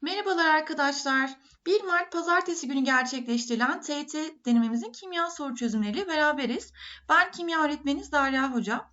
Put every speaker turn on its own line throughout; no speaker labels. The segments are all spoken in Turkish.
Merhabalar arkadaşlar. 1 Mart Pazartesi günü gerçekleştirilen TET denememizin kimya soru çözümleriyle beraberiz. Ben kimya öğretmeniniz Derya Hoca.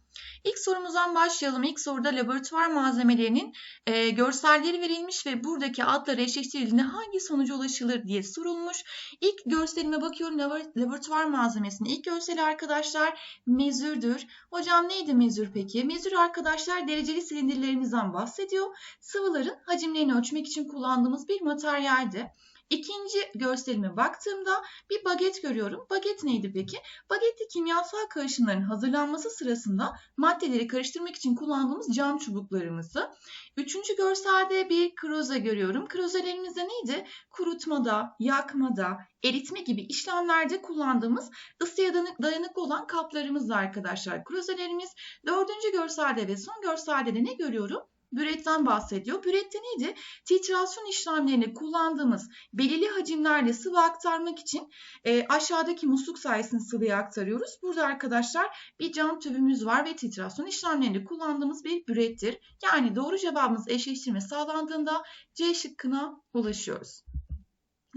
İlk sorumuzdan başlayalım. İlk soruda laboratuvar malzemelerinin e, görselleri verilmiş ve buradaki adları eşleştirildiğinde hangi sonuca ulaşılır diye sorulmuş. İlk görselime bakıyorum laboratuvar malzemesinin. İlk görseli arkadaşlar mezürdür. Hocam neydi mezür peki? Mezür arkadaşlar dereceli silindirlerimizden bahsediyor. Sıvıların hacimlerini ölçmek için kullandığımız bir materyaldi. İkinci görselime baktığımda bir baget görüyorum. Baget neydi peki? Bagette kimyasal karışımların hazırlanması sırasında maddeleri karıştırmak için kullandığımız cam çubuklarımızı. Üçüncü görselde bir kroza görüyorum. Krozelerimiz de neydi? Kurutmada, yakmada, eritme gibi işlemlerde kullandığımız ısıya dayanıklı olan kaplarımızdı arkadaşlar. Krozelerimiz dördüncü görselde ve son görselde de ne görüyorum? Büretten bahsediyor. Bürette neydi? Titrasyon işlemlerini kullandığımız belirli hacimlerle sıvı aktarmak için e, aşağıdaki musluk sayesinde sıvıyı aktarıyoruz. Burada arkadaşlar bir cam tübümüz var ve titrasyon işlemlerinde kullandığımız bir bürettir. Yani doğru cevabımız eşleştirme sağlandığında C şıkkına ulaşıyoruz.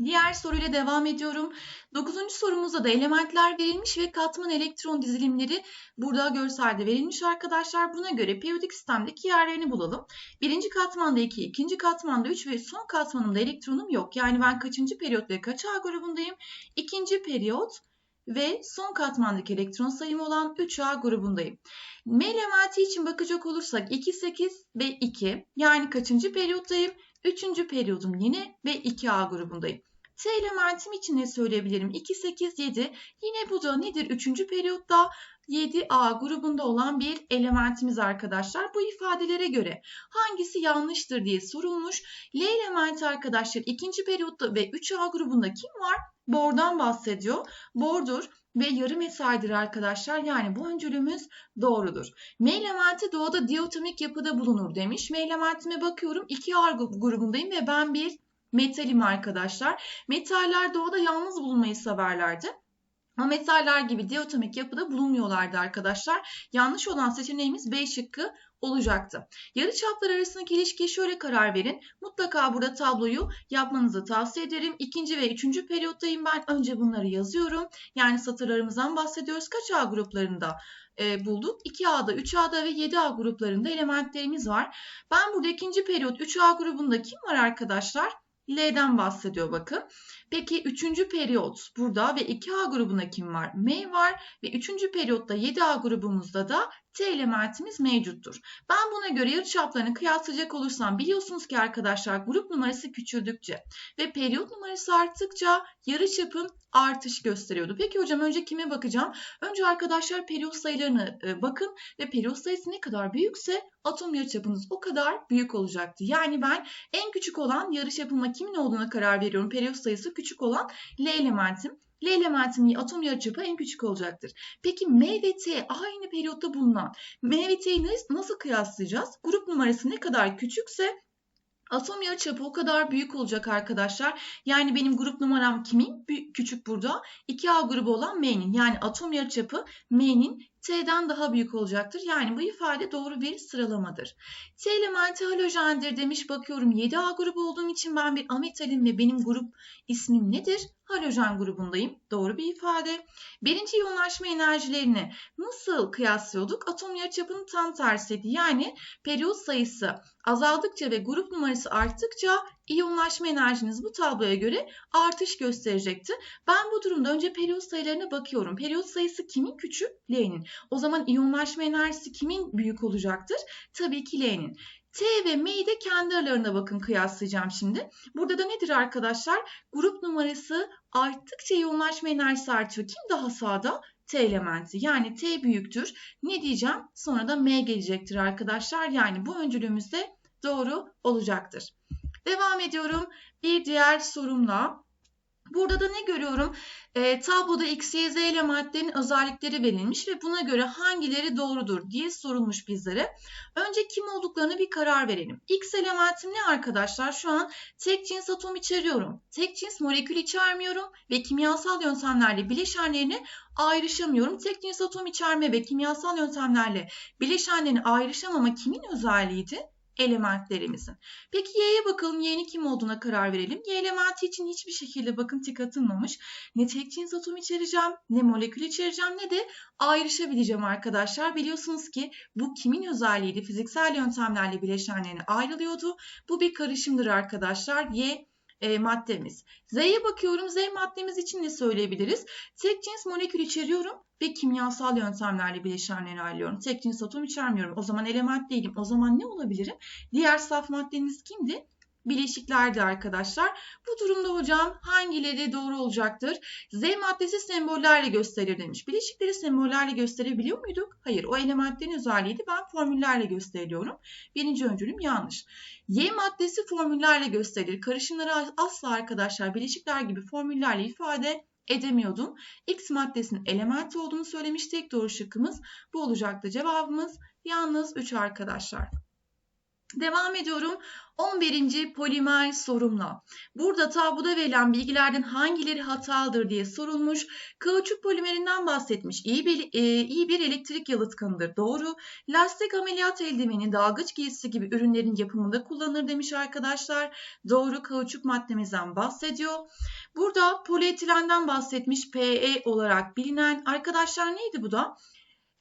Diğer soruyla devam ediyorum. Dokuzuncu sorumuzda da elementler verilmiş ve katman elektron dizilimleri burada görselde verilmiş arkadaşlar. Buna göre periyodik sistemdeki yerlerini bulalım. Birinci katmanda 2, ikinci katmanda 3 ve son katmanımda elektronum yok. Yani ben kaçıncı periyot ve kaç A grubundayım? İkinci periyot ve son katmandaki elektron sayımı olan 3A grubundayım. M elementi için bakacak olursak 2, 8 ve 2 yani kaçıncı periyottayım? Üçüncü periyodum yine ve 2A grubundayım. T elementim için ne söyleyebilirim? 2, 8, 7. Yine bu da nedir? Üçüncü periyotta 7A grubunda olan bir elementimiz arkadaşlar. Bu ifadelere göre hangisi yanlıştır diye sorulmuş. L elementi arkadaşlar ikinci periyotta ve 3A grubunda kim var? Bordan bahsediyor. Bordur ve yarı mesaidir arkadaşlar. Yani bu öncülümüz doğrudur. M elementi doğada diatomik yapıda bulunur demiş. M elementime bakıyorum 2A grubundayım ve ben bir metalim arkadaşlar. Metaller doğada yalnız bulunmayı severlerdi. Ama metaller gibi diatomik yapıda bulunmuyorlardı arkadaşlar. Yanlış olan seçeneğimiz B şıkkı olacaktı. Yarı çaplar arasındaki ilişkiye şöyle karar verin. Mutlaka burada tabloyu yapmanızı tavsiye ederim. İkinci ve üçüncü periyottayım ben. Önce bunları yazıyorum. Yani satırlarımızdan bahsediyoruz. Kaç A gruplarında e, bulduk? 2A'da, 3A'da ve 7A gruplarında elementlerimiz var. Ben burada ikinci periyot 3A grubunda kim var arkadaşlar? L'den bahsediyor bakın. Peki 3. periyot burada ve 2A grubunda kim var? M var ve 3. periyotta 7A grubumuzda da T elementimiz mevcuttur. Ben buna göre yarıçaplarını kıyaslayacak olursam biliyorsunuz ki arkadaşlar grup numarası küçüldükçe ve periyot numarası arttıkça yarıçapın artış gösteriyordu. Peki hocam önce kime bakacağım? Önce arkadaşlar periyot sayılarını e, bakın ve periyot sayısı ne kadar büyükse atom yarıçapınız o kadar büyük olacaktı. Yani ben en küçük olan yarıçapıma kimin olduğuna karar veriyorum. Periyot sayısı küçük olan L elementim. L elementinin atom yarıçapı en küçük olacaktır. Peki M ve T aynı periyotta bulunan M ve T'yi nasıl kıyaslayacağız? Grup numarası ne kadar küçükse Atom yarıçapı o kadar büyük olacak arkadaşlar. Yani benim grup numaram kimin? Küçük burada. 2A grubu olan M'nin. Yani atom yarıçapı M'nin T'den daha büyük olacaktır. Yani bu ifade doğru bir sıralamadır. T elementi halojendir demiş. Bakıyorum 7A grubu olduğum için ben bir ametalim ve benim grup ismim nedir? Halojen grubundayım. Doğru bir ifade. Birinci yoğunlaşma enerjilerini nasıl kıyaslıyorduk? Atom yarıçapının tam tersiydi. Yani periyot sayısı azaldıkça ve grup numarası arttıkça iyonlaşma enerjiniz bu tabloya göre artış gösterecekti. Ben bu durumda önce periyot sayılarına bakıyorum. Periyot sayısı kimin küçük? L'nin. O zaman iyonlaşma enerjisi kimin büyük olacaktır? Tabii ki L'nin. T ve M'yi de kendi aralarında bakın kıyaslayacağım şimdi. Burada da nedir arkadaşlar? Grup numarası arttıkça yoğunlaşma enerjisi artıyor. Kim daha sağda? T elementi. Yani T büyüktür. Ne diyeceğim? Sonra da M gelecektir arkadaşlar. Yani bu öncülüğümüz de doğru olacaktır. Devam ediyorum bir diğer sorumla. Burada da ne görüyorum? E, tabloda X, Y, Z elementlerin özellikleri verilmiş ve buna göre hangileri doğrudur diye sorulmuş bizlere. Önce kim olduklarını bir karar verelim. X elementim ne arkadaşlar? Şu an tek cins atom içeriyorum. Tek cins molekül içermiyorum ve kimyasal yöntemlerle bileşenlerini ayrışamıyorum. Tek cins atom içerme ve kimyasal yöntemlerle bileşenlerini ayrışamama kimin özelliğiydi? Elementlerimizin. Peki Y'ye bakalım. Y'nin kim olduğuna karar verelim. Y elementi için hiçbir şekilde bakın tik atılmamış. Ne tek cins atom içereceğim, ne molekül içereceğim, ne de ayrışabileceğim arkadaşlar. Biliyorsunuz ki bu kimin özelliğiydi? Fiziksel yöntemlerle bileşenlerine ayrılıyordu. Bu bir karışımdır arkadaşlar. Y e, maddemiz. Z'ye bakıyorum. Z maddemiz için ne söyleyebiliriz? Tek cins molekül içeriyorum ve kimyasal yöntemlerle bileşenlerini ayrılıyorum. Tek cins atom içermiyorum. O zaman element değilim. O zaman ne olabilirim? Diğer saf maddeniz kimdi? Bileşiklerdi arkadaşlar. Bu durumda hocam hangileri doğru olacaktır? Z maddesi sembollerle gösterir demiş. Bileşikleri sembollerle gösterebiliyor muyduk? Hayır. O elementlerin özelliğiydi. Ben formüllerle gösteriyorum. Birinci öncülüm yanlış. Y maddesi formüllerle gösterilir. Karışımları asla arkadaşlar bileşikler gibi formüllerle ifade edemiyordum. X maddesinin element olduğunu söylemiştik. Doğru şıkkımız bu olacaktı. Cevabımız yalnız 3 arkadaşlar. Devam ediyorum. 11. polimer sorumla. Burada tabloda verilen bilgilerden hangileri hatalıdır diye sorulmuş. Kauçuk polimerinden bahsetmiş. İyi bir, e, iyi bir elektrik yalıtkanıdır. Doğru. Lastik ameliyat eldiveni, dalgıç giysisi gibi ürünlerin yapımında kullanılır demiş arkadaşlar. Doğru. Kauçuk maddemizden bahsediyor. Burada polietilenden bahsetmiş. PE olarak bilinen. Arkadaşlar neydi bu da?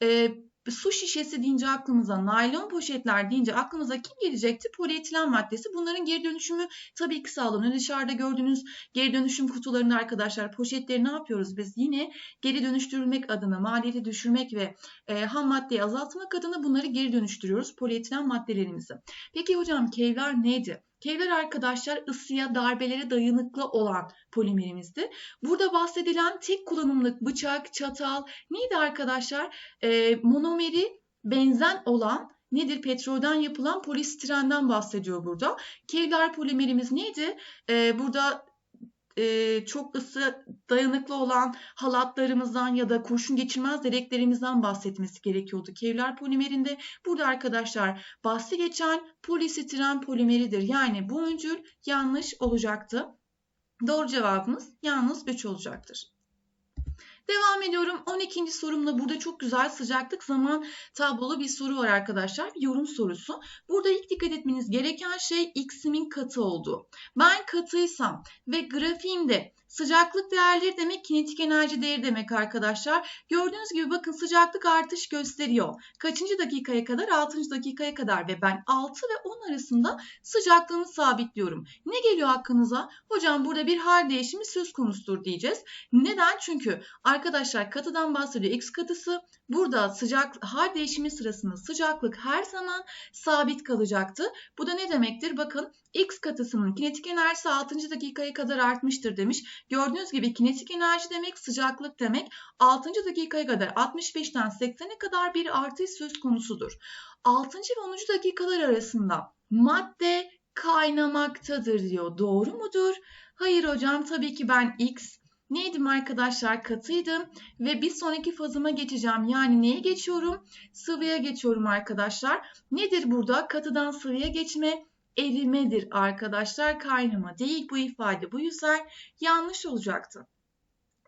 E, su şişesi deyince aklımıza, naylon poşetler deyince aklımıza kim gelecekti? Polietilen maddesi. Bunların geri dönüşümü tabii ki sağlanıyor. Dışarıda gördüğünüz geri dönüşüm kutularını arkadaşlar poşetleri ne yapıyoruz biz? Yine geri dönüştürülmek adına, maliyeti düşürmek ve e, ham maddeyi azaltmak adına bunları geri dönüştürüyoruz polietilen maddelerimizi. Peki hocam kevlar neydi? Kevlar arkadaşlar ısıya, darbelere dayanıklı olan polimerimizdi. Burada bahsedilen tek kullanımlık bıçak, çatal neydi arkadaşlar? E, monomeri benzen olan nedir? Petrolden yapılan polistirenden bahsediyor burada. Kevlar polimerimiz neydi? Ee, burada e, çok ısı dayanıklı olan halatlarımızdan ya da kurşun geçirmez direklerimizden bahsetmesi gerekiyordu. Kevlar polimerinde burada arkadaşlar bahsi geçen polisistiren polimeridir. Yani bu öncül yanlış olacaktı. Doğru cevabımız yalnız 3 olacaktır. Devam ediyorum. 12. sorumla burada çok güzel sıcaklık zaman tablolu bir soru var arkadaşlar. Bir yorum sorusu. Burada ilk dikkat etmeniz gereken şey x'imin katı olduğu. Ben katıysam ve grafiğimde Sıcaklık değerleri demek kinetik enerji değeri demek arkadaşlar. Gördüğünüz gibi bakın sıcaklık artış gösteriyor. Kaçıncı dakikaya kadar? 6. dakikaya kadar ve ben 6 ve 10 arasında sıcaklığını sabitliyorum. Ne geliyor aklınıza? Hocam burada bir hal değişimi söz konusudur diyeceğiz. Neden? Çünkü arkadaşlar katıdan bahsediyor. X katısı burada sıcak hal değişimi sırasında sıcaklık her zaman sabit kalacaktı. Bu da ne demektir? Bakın X katısının kinetik enerjisi 6. dakikaya kadar artmıştır demiş. Gördüğünüz gibi kinetik enerji demek sıcaklık demek. 6. dakikaya kadar 65'ten 80'e kadar bir artış söz konusudur. 6. ve 10. dakikalar arasında madde kaynamaktadır diyor. Doğru mudur? Hayır hocam tabii ki ben X Neydim arkadaşlar? Katıydım ve bir sonraki fazıma geçeceğim. Yani neye geçiyorum? Sıvıya geçiyorum arkadaşlar. Nedir burada? Katıdan sıvıya geçme erimedir arkadaşlar. Kaynama değil bu ifade. Bu yüzden yanlış olacaktı.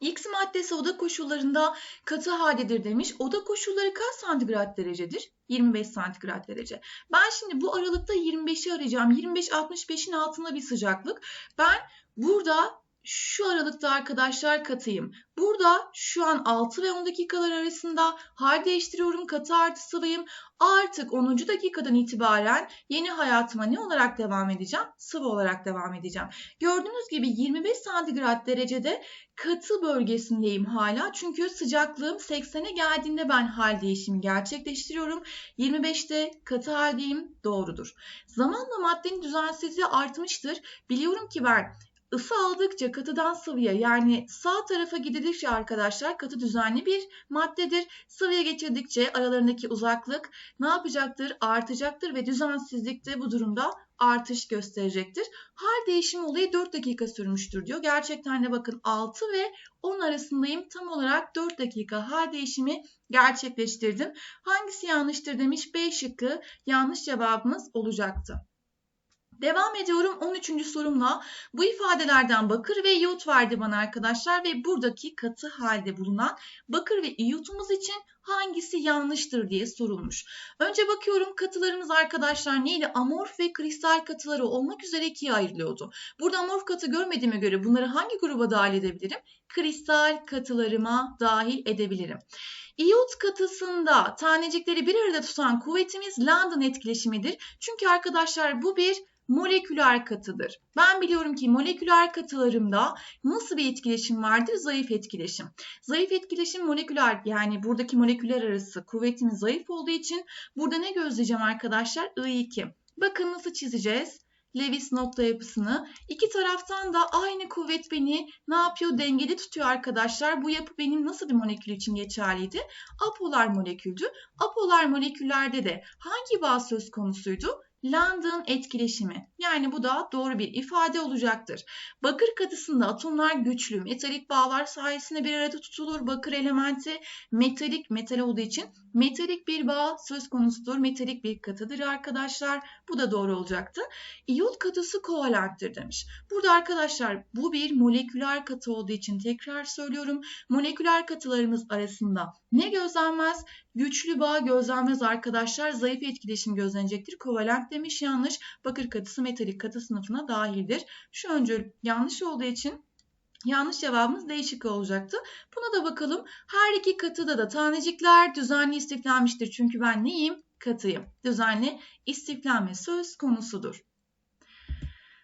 X maddesi oda koşullarında katı haldedir demiş. Oda koşulları kaç santigrat derecedir? 25 santigrat derece. Ben şimdi bu aralıkta 25'i arayacağım. 25-65'in altında bir sıcaklık. Ben burada şu aralıkta arkadaşlar katıyım. Burada şu an 6 ve 10 dakikalar arasında hal değiştiriyorum. Katı artı sıvıyım. Artık 10. dakikadan itibaren yeni hayatıma ne olarak devam edeceğim? Sıvı olarak devam edeceğim. Gördüğünüz gibi 25 santigrat derecede katı bölgesindeyim hala. Çünkü sıcaklığım 80'e geldiğinde ben hal değişimi gerçekleştiriyorum. 25'te katı haldeyim doğrudur. Zamanla maddenin düzensizliği artmıştır. Biliyorum ki ben Isı aldıkça katıdan sıvıya yani sağ tarafa gidildikçe arkadaşlar katı düzenli bir maddedir. Sıvıya geçirdikçe aralarındaki uzaklık ne yapacaktır? Artacaktır ve düzensizlik de bu durumda artış gösterecektir. Hal değişimi olayı 4 dakika sürmüştür diyor. Gerçekten de bakın 6 ve 10 arasındayım. Tam olarak 4 dakika hal değişimi gerçekleştirdim. Hangisi yanlıştır demiş B şıkkı yanlış cevabımız olacaktı. Devam ediyorum 13. sorumla. Bu ifadelerden bakır ve iyot verdi bana arkadaşlar ve buradaki katı halde bulunan bakır ve iyotumuz için hangisi yanlıştır diye sorulmuş. Önce bakıyorum katılarımız arkadaşlar neydi? Amorf ve kristal katıları olmak üzere ikiye ayrılıyordu. Burada amorf katı görmediğime göre bunları hangi gruba dahil edebilirim? Kristal katılarıma dahil edebilirim. İyot katısında tanecikleri bir arada tutan kuvvetimiz London etkileşimidir. Çünkü arkadaşlar bu bir moleküler katıdır. Ben biliyorum ki moleküler katılarımda nasıl bir etkileşim vardır? Zayıf etkileşim. Zayıf etkileşim moleküler yani buradaki moleküler arası kuvvetimiz zayıf olduğu için burada ne gözleyeceğim arkadaşlar? I2. Bakın nasıl çizeceğiz? Lewis nokta yapısını. İki taraftan da aynı kuvvet beni ne yapıyor? Dengeli tutuyor arkadaşlar. Bu yapı benim nasıl bir molekül için geçerliydi? Apolar moleküldü. Apolar moleküllerde de hangi bağ söz konusuydu? London etkileşimi. Yani bu da doğru bir ifade olacaktır. Bakır katısında atomlar güçlü metalik bağlar sayesinde bir arada tutulur. Bakır elementi metalik metal olduğu için metalik bir bağ söz konusudur. Metalik bir katıdır arkadaşlar. Bu da doğru olacaktı. İyot katısı kovalenttir demiş. Burada arkadaşlar bu bir moleküler katı olduğu için tekrar söylüyorum. Moleküler katılarımız arasında ne gözlenmez? Güçlü bağ gözlenmez arkadaşlar. Zayıf etkileşim gözlenecektir. Kovalent demiş yanlış. Bakır katısı metalik katı sınıfına dahildir. Şu öncül yanlış olduğu için Yanlış cevabımız değişik olacaktı. Buna da bakalım. Her iki katıda da tanecikler düzenli istiflenmiştir. Çünkü ben neyim? Katıyım. Düzenli istiflenme söz konusudur.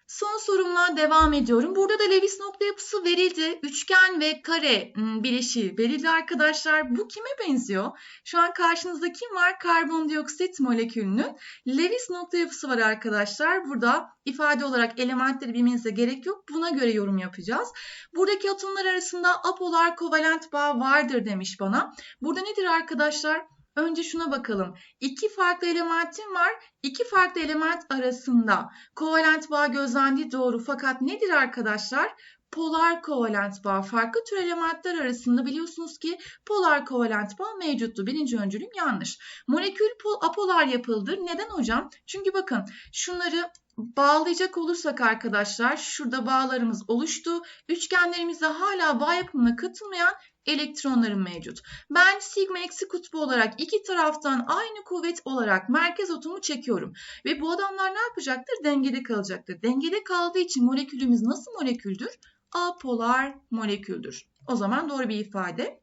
Son sorumla devam ediyorum. Burada da Lewis nokta yapısı verildi. Üçgen ve kare ıı, bileşiği verildi arkadaşlar. Bu kime benziyor? Şu an karşınızda kim var? Karbondioksit molekülünün Lewis nokta yapısı var arkadaşlar. Burada ifade olarak elementleri bilmenize gerek yok. Buna göre yorum yapacağız. Buradaki atomlar arasında apolar kovalent bağ vardır demiş bana. Burada nedir arkadaşlar? Önce şuna bakalım. İki farklı elementim var. İki farklı element arasında kovalent bağ gözlendiği doğru. Fakat nedir arkadaşlar? Polar kovalent bağ. Farklı tür elementler arasında biliyorsunuz ki polar kovalent bağ mevcuttu. Birinci öncülüm yanlış. Molekül apolar yapıldır. Neden hocam? Çünkü bakın şunları bağlayacak olursak arkadaşlar şurada bağlarımız oluştu. Üçgenlerimizde hala bağ yapımına katılmayan elektronların mevcut. Ben sigma eksi kutbu olarak iki taraftan aynı kuvvet olarak merkez atomu çekiyorum. Ve bu adamlar ne yapacaktır? Dengede kalacaktır. Dengede kaldığı için molekülümüz nasıl moleküldür? Apolar moleküldür. O zaman doğru bir ifade.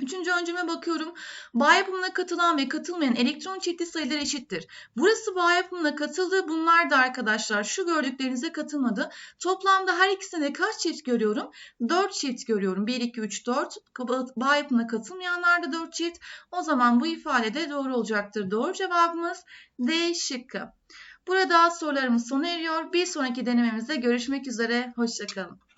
Üçüncü öncüme bakıyorum. Bağ yapımına katılan ve katılmayan elektron çifti sayıları eşittir. Burası bağ yapımına katıldı. Bunlar da arkadaşlar şu gördüklerinize katılmadı. Toplamda her ikisinde kaç çift görüyorum? 4 çift görüyorum. 1, 2, 3, 4. Bağ yapımına katılmayanlar da 4 çift. O zaman bu ifade de doğru olacaktır. Doğru cevabımız D şıkkı. Burada sorularımız sona eriyor. Bir sonraki denememizde görüşmek üzere. Hoşçakalın.